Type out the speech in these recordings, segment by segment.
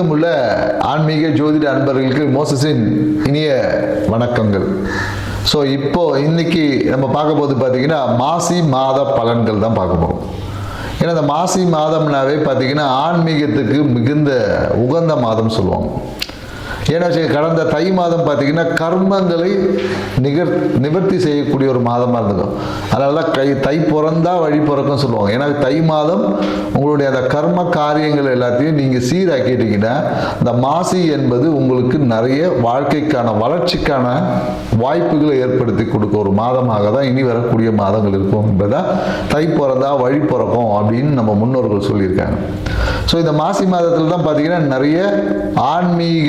உலகெங்கும் உள்ள ஆன்மீக ஜோதிட அன்பர்களுக்கு மோசஸின் இனிய வணக்கங்கள். ஸோ இப்போ இன்னைக்கு நம்ம பார்க்க போது பார்த்தீங்கன்னா மாசி மாத பலன்கள் தான் பார்க்க போகிறோம் ஏன்னா இந்த மாசி மாதம்னாவே பார்த்தீங்கன்னா ஆன்மீகத்துக்கு மிகுந்த உகந்த மாதம் சொல்லுவாங்க. ஏன்னா கடந்த தை மாதம் பார்த்தீங்கன்னா கர்மங்களை நிகர் நிவர்த்தி செய்யக்கூடிய ஒரு மாதமாக இருந்துக்கும் அதனால தான் கை தை பிறந்தா வழி பிறக்கும் சொல்லுவாங்க. ஏன்னா தை மாதம் உங்களுடைய அந்த கர்ம காரியங்கள் எல்லாத்தையும் நீங்கள் சீராக்கிட்டீங்கன்னா இந்த மாசி என்பது உங்களுக்கு நிறைய வாழ்க்கைக்கான வளர்ச்சிக்கான வாய்ப்புகளை ஏற்படுத்தி கொடுக்க ஒரு மாதமாக தான் இனி வரக்கூடிய மாதங்கள் இருக்கும் என்பதை தை பிறந்தா வழி பிறக்கும் அப்படின்னு நம்ம முன்னோர்கள் சொல்லியிருக்காங்க. ஸோ இந்த மாசி மாதத்தில் தான் பார்த்தீங்கன்னா நிறைய ஆன்மீக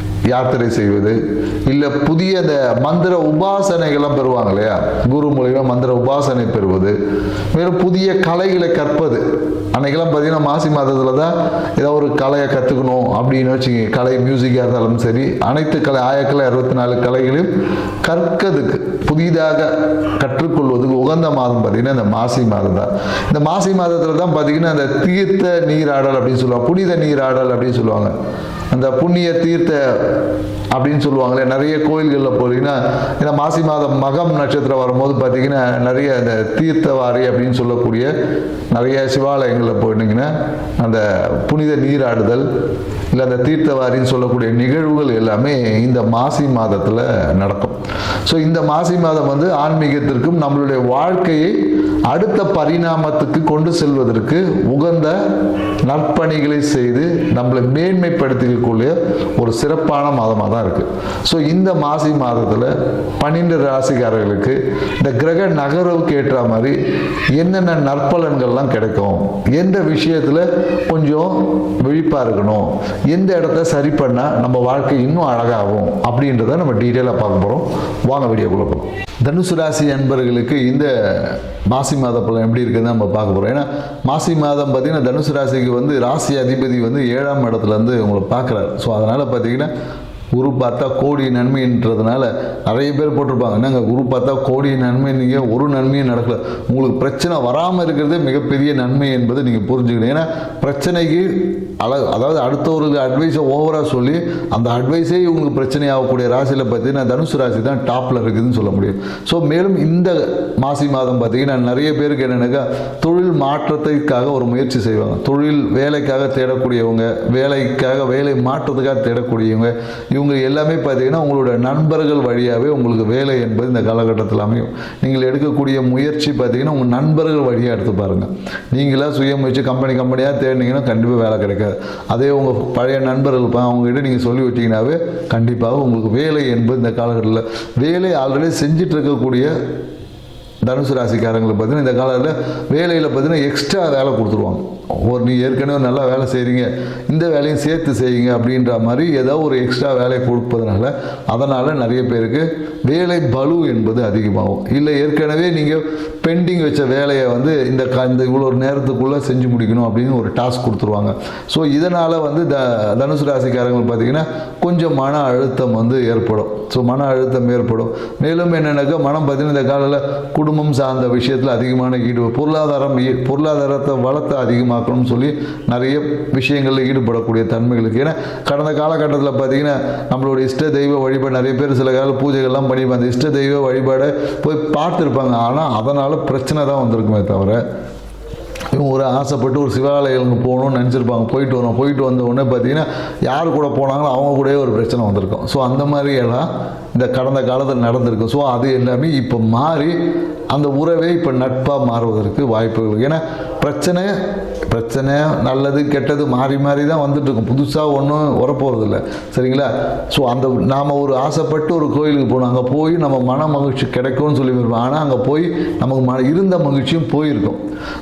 யாத்திரை செய்வது. இல்லை புதிய அந்த மந்திர உபாசனைகள்லாம் பெறுவாங்க இல்லையா? குரு மூலிமா மந்திர உபாசனை பெறுவது. மேலும் புதிய கலைகளை கற்பது. அன்னைக்கெல்லாம் பார்த்தீங்கன்னா மாசி மாதத்தில் தான் ஏதோ ஒரு கலையை கற்றுக்கணும் அப்படின்னு வச்சுங்க கலை மியூசிக்காக இருந்தாலும் சரி அனைத்து கலை ஆயக்கலை அறுபத்தி நாலு கலைகளையும் கற்கிறதுக்கு புதிதாக கற்றுக்கொள்வதுக்கு உகந்த மாதம் பார்த்தீங்கன்னா இந்த மாசி மாதம் தான். இந்த மாசி மாதத்தில் தான் பார்த்தீங்கன்னா அந்த தீர்த்த நீராடல் அப்படின்னு சொல்லுவாங்க. புனித நீராடல் அப்படின்னு சொல்லுவாங்க. அந்த புண்ணிய தீர்த்த அப்படின்னு சொல்லுவாங்களே நிறைய கோயில்களில் போகிறீங்கன்னா ஏன்னா மாசி மாதம் மகம் நட்சத்திரம் வரும்போது பார்த்தீங்கன்னா நிறைய அந்த தீர்த்தவாரி அப்படின்னு சொல்லக்கூடிய நிறைய சிவாலயங்களில் போனீங்கன்னா அந்த புனித நீராடுதல் இல்லை அந்த தீர்த்தவாரின்னு சொல்லக்கூடிய நிகழ்வுகள் எல்லாமே இந்த மாசி மாதத்தில் நடக்கும். ஸோ இந்த மாசி மாதம் வந்து ஆன்மீகத்திற்கும் நம்மளுடைய வாழ்க்கையை அடுத்த பரிணாமத்துக்கு கொண்டு செல்வதற்கு உகந்த நற்பணிகளை செய்து நம்மளை மேன்மைப்படுத்திக்கக்கூடிய ஒரு சிறப்பான மாதமாக தான் இருக்குது ஸோ இந்த மாசி மாதத்தில் பன்னெண்டு ராசிக்காரர்களுக்கு இந்த கிரக நகர்வுக்கு ஏற்ற மாதிரி என்னென்ன நற்பலன்கள்லாம் கிடைக்கும்? எந்த விஷயத்தில் கொஞ்சம் விழிப்பாக இருக்கணும்? எந்த இடத்த சரி பண்ணால் நம்ம வாழ்க்கை இன்னும் அழகாகும்? அப்படின்றத நம்ம டீட்டெயிலாக பார்க்க போகிறோம் வாங்க வீடியோக்குள்ளே போகலாம். தனுசு ராசி அன்பர்களுக்கு இந்த மாசி மாசி மாத பலன் எப்படி இருக்குன்னு நம்ம பார்க்க போகிறோம் ஏன்னா மாசி மாதம் பார்த்தீங்கன்னா தனுசு ராசிக்கு வந்து ராசி அதிபதி வந்து ஏழாம் இடத்துல இருந்து உங்களை பார்க்குறாரு. ஸோ அதனால் பார்த்தீங்கன்னா குரு பார்த்தா கோடி நன்மைன்றதுனால நிறைய பேர் போட்டிருப்பாங்க. என்னங்க குரு பார்த்தா கோடி நன்மை நீங்கள் ஒரு நன்மையும் நடக்கல. உங்களுக்கு பிரச்சனை வராமல் இருக்கிறதே மிகப்பெரிய நன்மை என்பதை நீங்கள் புரிஞ்சுக்கணும். ஏன்னா பிரச்சனைக்கு அள அதாவது அடுத்தவர்களுக்கு அட்வைஸை ஓவராக சொல்லி அந்த அட்வைஸே உங்களுக்கு பிரச்சனை ஆகக்கூடிய ராசியில் பார்த்தீங்கன்னா தனுசு ராசி தான் டாப்பில் இருக்குதுன்னு சொல்ல முடியும். ஸோ மேலும் இந்த மாசி மாதம் பார்த்தீங்கன்னா நிறைய பேருக்கு என்னென்னாக்கா தொழில் மாற்றத்திற்காக ஒரு முயற்சி செய்வாங்க. தொழில் வேலைக்காக தேடக்கூடியவங்க வேலைக்காக வேலை மாற்றத்துக்காக தேடக்கூடியவங்க இவங்க எல்லாமே பார்த்தீங்கன்னா உங்களோட நண்பர்கள் வழியாகவே உங்களுக்கு வேலை என்பது இந்த காலகட்டத்தில் அமையும். நீங்கள் எடுக்கக்கூடிய முயற்சி பார்த்தீங்கன்னா உங்கள் நண்பர்கள் வழியாக எடுத்து பாருங்கள் நீங்களாக சுய முயற்சி கம்பெனி கம்பெனியாக தேடினீங்கன்னா கண்டிப்பாக வேலை கிடைக்காது. அதே உங்கள் பழைய நண்பர்கள் இருப்பாங்க அவங்ககிட்ட நீங்கள் சொல்லி விட்டீங்கன்னாவே கண்டிப்பாக உங்களுக்கு வேலை என்பது இந்த காலகட்டத்தில் வேலை ஆல்ரெடி செஞ்சுட்டு இருக்கக்கூடிய தனுசு ராசிக்காரங்களை பார்த்தீங்கன்னா இந்த காலத்தில் வேலையில் பார்த்தீங்கன்னா எக்ஸ்ட்ரா வேலை கொடுத்துருவாங்க. ஒரு நீ ஏற்கனவே நல்லா வேலை செய்கிறீங்க இந்த வேலையும் சேர்த்து செய்யுங்க அப்படின்ற மாதிரி ஏதோ ஒரு எக்ஸ்ட்ரா வேலையை கொடுப்பதனால அதனால் நிறைய பேருக்கு வேலை பலு என்பது அதிகமாகும். இல்லை ஏற்கனவே நீங்கள் பெண்டிங் வச்ச வேலையை வந்து இந்த க இந்த இவ்வளோ நேரத்துக்குள்ளே செஞ்சு முடிக்கணும் அப்படின்னு ஒரு டாஸ்க் கொடுத்துருவாங்க. ஸோ இதனால் வந்து த தனுசு ராசிக்காரங்க பார்த்தீங்கன்னா கொஞ்சம் மன அழுத்தம் வந்து ஏற்படும். ஸோ மன அழுத்தம் ஏற்படும். மேலும் என்னென்னாக்கா மனம் பார்த்தீங்கன்னா இந்த காலையில் குடும்பம் சார்ந்த விஷயத்தில் அதிகமான ஈடுபடு பொருளாதாரம் ஈ- பொருளாதாரத்தை வளத்தை அதிகமாக்கணும்னு சொல்லி நிறைய விஷயங்களில் ஈடுபடக்கூடிய தன்மைகளுக்கு ஏன்னா கடந்த காலகட்டத்தில் பார்த்தீங்கன்னா நம்மளோட இஷ்ட தெய்வ வழிபாடு நிறைய பேர் சில கால பூஜைகள்லாம் பண்ணிப்பாங்க அந்த இஷ்ட தெய்வ வழிபாடை போய் பார்த்துருப்பாங்க. ஆனால் அதனால் பிரச்சனை தான் வந்திருக்குமே தவிர இவங்க ஒரு ஆசைப்பட்டு ஒரு சிவாலயங்களுக்கு போகணும்னு நினச்சிருப்பாங்க. போயிட்டு வரோம். போயிட்டு வந்த உடனே பார்த்தீங்கன்னா யார் கூட போனாங்களோ அவங்க கூடயே ஒரு பிரச்சனை வந்திருக்கும். ஸோ அந்த மாதிரியெல்லாம் இந்த கடந்த காலத்தில் நடந்திருக்கும் ஸோ அது எல்லாமே இப்போ மாறி அந்த உறவே இப்போ நட்பாக மாறுவதற்கு வாய்ப்புகள் ஏன்னா பிரச்சனை பிரச்சனை நல்லது கெட்டது மாறி மாறி தான் வந்துட்டு இருக்கும் புதுசாக ஒன்றும் வரப்போகிறதில்ல சரிங்களா? ஸோ அந்த நாம் ஒரு ஆசைப்பட்டு ஒரு கோயிலுக்கு போகணும். அங்கே போய் நம்ம மன மகிழ்ச்சி கிடைக்கும்னு சொல்லி விரும்புவோம் ஆனால் அங்கே போய் நமக்கு மன இருந்த மகிழ்ச்சியும் போயிருக்கும்.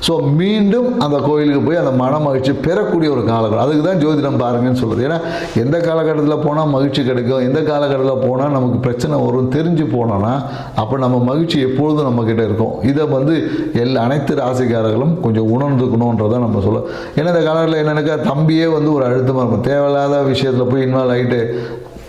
ஸோ மீண்டும் அந்த கோயிலுக்கு போய் அந்த மன மகிழ்ச்சி பெறக்கூடிய ஒரு காலகட்டம். அதுக்கு தான் ஜோதிடம் பாருங்கன்னு சொல்கிறது ஏன்னா எந்த காலகட்டத்தில் போனால் மகிழ்ச்சி கிடைக்கும்? எந்த காலகட்டத்தில் போனால் நமக்கு பிரச்சனை வரும்? தெரிஞ்சு போனோன்னா அப்போ நம்ம மகிழ்ச்சி எப்பொழுதும் நம்மக்கிட்ட இருக்கும். இதை வந்து எல்லா அனைத்து ராசிக்காரர்களும் கொஞ்சம் உணர்ந்துக்கணுன்றதை நம்ம சொல்ல ஏன்னா இந்த காலத்தில் என்னென்னாக்கா தம்பியே வந்து ஒரு அழுத்தமாக இருக்கும். தேவையில்லாத விஷயத்தில் போய் இன்வால்வ் ஆகிட்டு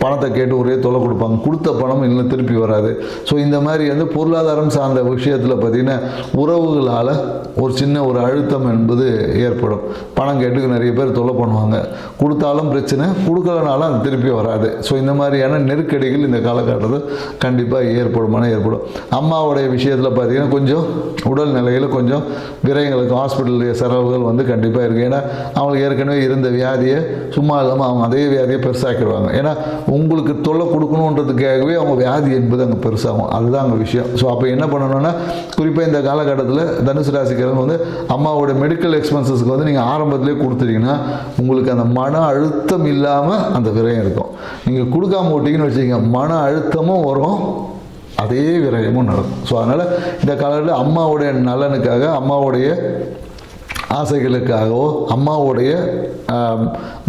பணத்தை கேட்டு ஒரே தொலை கொடுப்பாங்க. கொடுத்த பணம் இன்னும் திருப்பி வராது. ஸோ இந்த மாதிரி வந்து பொருளாதாரம் சார்ந்த விஷயத்தில் பார்த்தீங்கன்னா உறவுகளால் ஒரு சின்ன ஒரு அழுத்தம் என்பது ஏற்படும். பணம் கேட்டு நிறைய பேர் தொலை பண்ணுவாங்க. கொடுத்தாலும் பிரச்சனை கொடுக்கலனாலும் அது திருப்பி வராது. ஸோ இந்த மாதிரியான நெருக்கடிகள் இந்த காலகட்டத்தில் கண்டிப்பாக ஏற்படுமான ஏற்படும். அம்மாவுடைய விஷயத்தில் பார்த்தீங்கன்னா கொஞ்சம் உடல் நிலையில் கொஞ்சம் விரயங்களுக்கு ஹாஸ்பிட்டலுடைய செலவுகள் வந்து கண்டிப்பாக இருக்குது ஏன்னா அவங்களுக்கு ஏற்கனவே இருந்த வியாதியை சும்மா இல்லாமல் அவங்க அதே வியாதியை பெருசாக்கிடுவாங்க. ஏன்னா உங்களுக்கு தொல்லை கொடுக்கணுன்றதுக்காகவே அவங்க வியாதி என்பது அங்கே பெருசாகும். அதுதான் அங்கே விஷயம். ஸோ அப்போ என்ன பண்ணணும்னா குறிப்பாக இந்த காலகட்டத்தில் தனுசு ராசிக்காரங்க வந்து அம்மாவோட மெடிக்கல் எக்ஸ்பென்சஸ்க்கு வந்து நீங்கள் ஆரம்பத்திலே கொடுத்துட்டீங்கன்னா உங்களுக்கு அந்த மன அழுத்தம் இல்லாமல் அந்த விரயம் இருக்கும். நீங்கள் கொடுக்காம விட்டீங்கன்னு வச்சுக்கோங்க மன அழுத்தமும் வரும் அதே விரயமும் நடக்கும். ஸோ அதனால் இந்த காலத்தில் அம்மாவுடைய நலனுக்காக அம்மாவுடைய ஆசைகளுக்காகவோ அம்மாவுடைய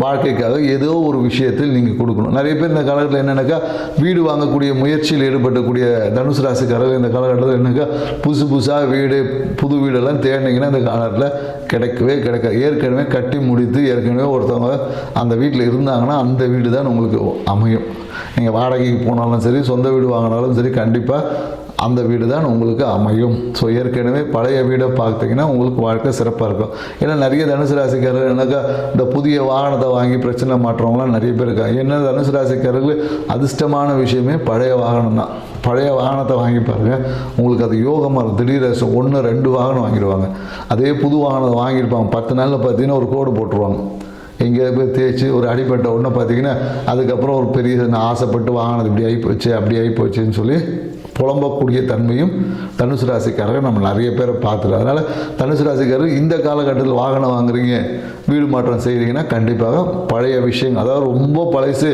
வாழ்க்கைக்காக ஏதோ ஒரு விஷயத்தில் நீங்கள் கொடுக்கணும். நிறைய பேர் இந்த காலகட்டத்தில் என்னென்னாக்கா வீடு வாங்கக்கூடிய முயற்சியில் ஈடுபடக்கூடிய தனுசு ராசிக்காரர்கள் இந்த காலகட்டத்தில் என்னக்கா புதுசு புதுசாக வீடு புது வீடெல்லாம் தேடினீங்கன்னா இந்த காலகட்டத்தில் கிடைக்கவே கிடைக்காது. ஏற்கனவே கட்டி முடித்து ஏற்கனவே ஒருத்தவங்க அந்த வீட்டில் இருந்தாங்கன்னா அந்த வீடு தான் உங்களுக்கு அமையும். நீங்கள் வாடகைக்கு போனாலும் சரி சொந்த வீடு வாங்கினாலும் சரி கண்டிப்பாக அந்த வீடு தான் உங்களுக்கு அமையும். ஸோ ஏற்கனவே பழைய வீடை பார்த்தீங்கன்னா உங்களுக்கு வாழ்க்கை சிறப்பாக இருக்கும். ஏன்னா நிறைய தனுசு ராசிக்காரர்கள் என்னக்கா இந்த புதிய வாகனத்தை வாங்கி பிரச்சனை மாற்றவங்களாம் நிறைய பேர் இருக்காங்க. என்ன தனுசு ராசிக்காரர்கள்? அதிர்ஷ்டமான விஷயமே பழைய வாகனம் தான். பழைய வாகனத்தை வாங்கி பாருங்கள் உங்களுக்கு அது யோகமாக இருக்கும். திடீர் ஒன்று ரெண்டு வாகனம் வாங்கிடுவாங்க. அதே புது வாகனத்தை வாங்கியிருப்பாங்க. பத்து நாளில் பார்த்தீங்கன்னா ஒரு கோடு போட்டுருவாங்க. எங்கேயோ போய் தேய்ச்சி ஒரு அடிப்பட்ட உடனே பார்த்தீங்கன்னா அதுக்கப்புறம் ஒரு பெரிய நான் ஆசைப்பட்டு வாங்கினது இப்படி ஆகிப்போச்சு அப்படி ஆகிப்போச்சுன்னு சொல்லி புலம்பக்கூடிய தன்மையும் தனுசு ராசிக்காரர்கள் நம்ம நிறைய பேரை பார்த்துருக்கோம் அதனால் தனுசு ராசிக்காரர் இந்த காலகட்டத்தில் வாகனம் வாங்குறீங்க வீடு மாற்றம் செய்கிறீங்கன்னா கண்டிப்பாக பழைய விஷயங்கள் அதாவது ரொம்ப பழசு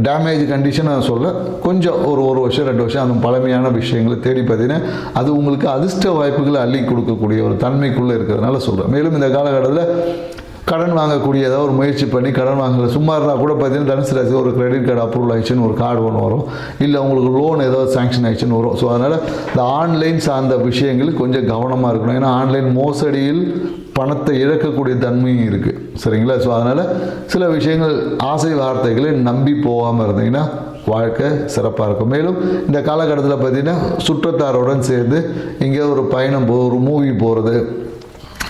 டேமேஜ் கண்டிஷன் நான் சொல்ல கொஞ்சம் ஒரு ஒரு வருஷம் ரெண்டு வருஷம் அந்த பழமையான விஷயங்களை தேடி பார்த்தீங்கன்னா அது உங்களுக்கு அதிர்ஷ்ட வாய்ப்புகளை அள்ளி கொடுக்கக்கூடிய ஒரு தன்மைக்குள்ளே இருக்கிறதுனால சொல்கிறேன் மேலும் இந்த காலகட்டத்தில் கடன் வாங்கக்கூடிய ஏதாவது ஒரு முயற்சி பண்ணி கடன் வாங்கல. சும்மா இருந்தால் கூட பார்த்தீங்கன்னா தனுசு ராசி ஒரு கிரெடிட் கார்டு அப்ரூவல் ஆயிடுச்சுன்னு ஒரு கார்டு ஒன்று வரும். இல்லை உங்களுக்கு லோன் ஏதாவது சாங்ஷன் ஆயிடுச்சுன்னு வரும். ஸோ அதனால் இந்த ஆன்லைன் சார்ந்த விஷயங்கள் கொஞ்சம் கவனமாக இருக்கணும். ஏன்னா ஆன்லைன் மோசடியில் பணத்தை இழக்கக்கூடிய தன்மையும் இருக்குது சரிங்களா? ஸோ அதனால் சில விஷயங்கள் ஆசை வார்த்தைகளை நம்பி போகாமல் இருந்தீங்கன்னா வாழ்க்கை சிறப்பாக இருக்கும். மேலும் இந்த காலகட்டத்தில் பார்த்தீங்கன்னா சுற்றத்தாருடன் சேர்ந்து இங்கே ஒரு பயணம் போ ஒரு மூவி போகிறது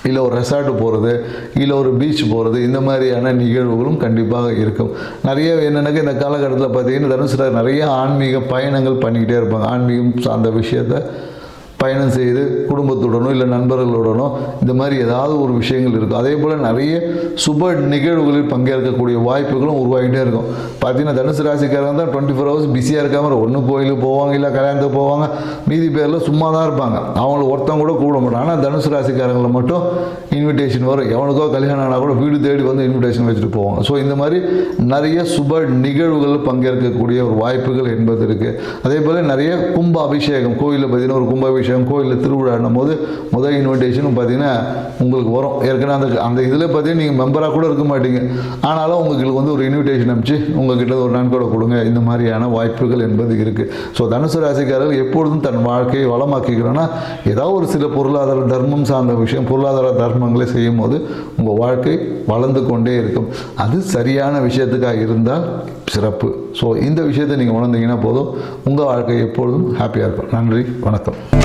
இல்லை ஒரு ரெசார்ட்டு போகிறது இல்லை ஒரு பீச் போகிறது இந்த மாதிரியான நிகழ்வுகளும் கண்டிப்பாக இருக்கும். நிறைய என்னென்னாக்கா இந்த காலகட்டத்தில் பார்த்தீங்கன்னா தனுசு நிறைய ஆன்மீக பயணங்கள் பண்ணிக்கிட்டே இருப்பாங்க. ஆன்மீகம் சார்ந்த விஷயத்தை பயணம் செய்து குடும்பத்துடனோ இல்லை நண்பர்களுடனோ இந்த மாதிரி ஏதாவது ஒரு விஷயங்கள் இருக்கும். அதே போல் நிறைய சுப நிகழ்வுகளில் பங்கேற்கக்கூடிய வாய்ப்புகளும் உருவாகிட்டே இருக்கும். பார்த்தீங்கன்னா தனுசு ராசிக்காரங்க தான் டுவெண்ட்டி ஃபோர் ஹவர்ஸ் பிஸியாக இருக்காமல் ஒன்று கோயிலுக்கு போவாங்க இல்லை கல்யாணத்துக்கு போவாங்க மீதி பேரில் சும்மா தான் இருப்பாங்க. அவங்கள ஒருத்தவங்க கூட கூப்பிட மாட்டாங்க ஆனால் தனுசு ராசிக்காரங்களை மட்டும் இன்விடேஷன் வரும். எவனுக்கோ கல்யாணம் ஆனால் கூட வீடு தேடி வந்து இன்விடேஷன் வச்சுட்டு போவாங்க. ஸோ இந்த மாதிரி நிறைய சுப நிகழ்வுகள் பங்கேற்கக்கூடிய ஒரு வாய்ப்புகள் என்பது இருக்குது அதே போல் நிறைய கும்ப அபிஷேகம் கோயிலில் பார்த்தீங்கன்னா ஒரு கும்பாபிஷேகம் கோயிலில் திருவிழான்னும் போது முதல் இன்விடேஷனும் பார்த்தீங்கன்னா உங்களுக்கு வரும். ஏற்கனவே அந்த அந்த இதில் பார்த்தீங்கன்னா நீங்கள் மெம்பராக கூட இருக்க மாட்டீங்க. ஆனாலும் உங்களுக்கு வந்து ஒரு இன்விடேஷன் அனுப்பிச்சு உங்ககிட்ட ஒரு நன்கொடை கொடுங்க. இந்த மாதிரியான வாய்ப்புகள் என்பது இருக்குது ஸோ தனுசு ராசிக்காரர்கள் எப்பொழுதும் தன் வாழ்க்கையை வளமாக்கிக்கிறோன்னா ஏதாவது ஒரு சில பொருளாதார தர்மம் சார்ந்த விஷயம் பொருளாதார தர்மங்களை செய்யும் போது உங்கள் வாழ்க்கை வளர்ந்து கொண்டே இருக்கும். அது சரியான விஷயத்துக்காக இருந்தால் சிறப்பு. ஸோ இந்த விஷயத்தை நீங்கள் உணர்ந்தீங்கன்னா போதும். உங்கள் வாழ்க்கை எப்பொழுதும் ஹாப்பியாக இருக்கும். நன்றி வணக்கம்.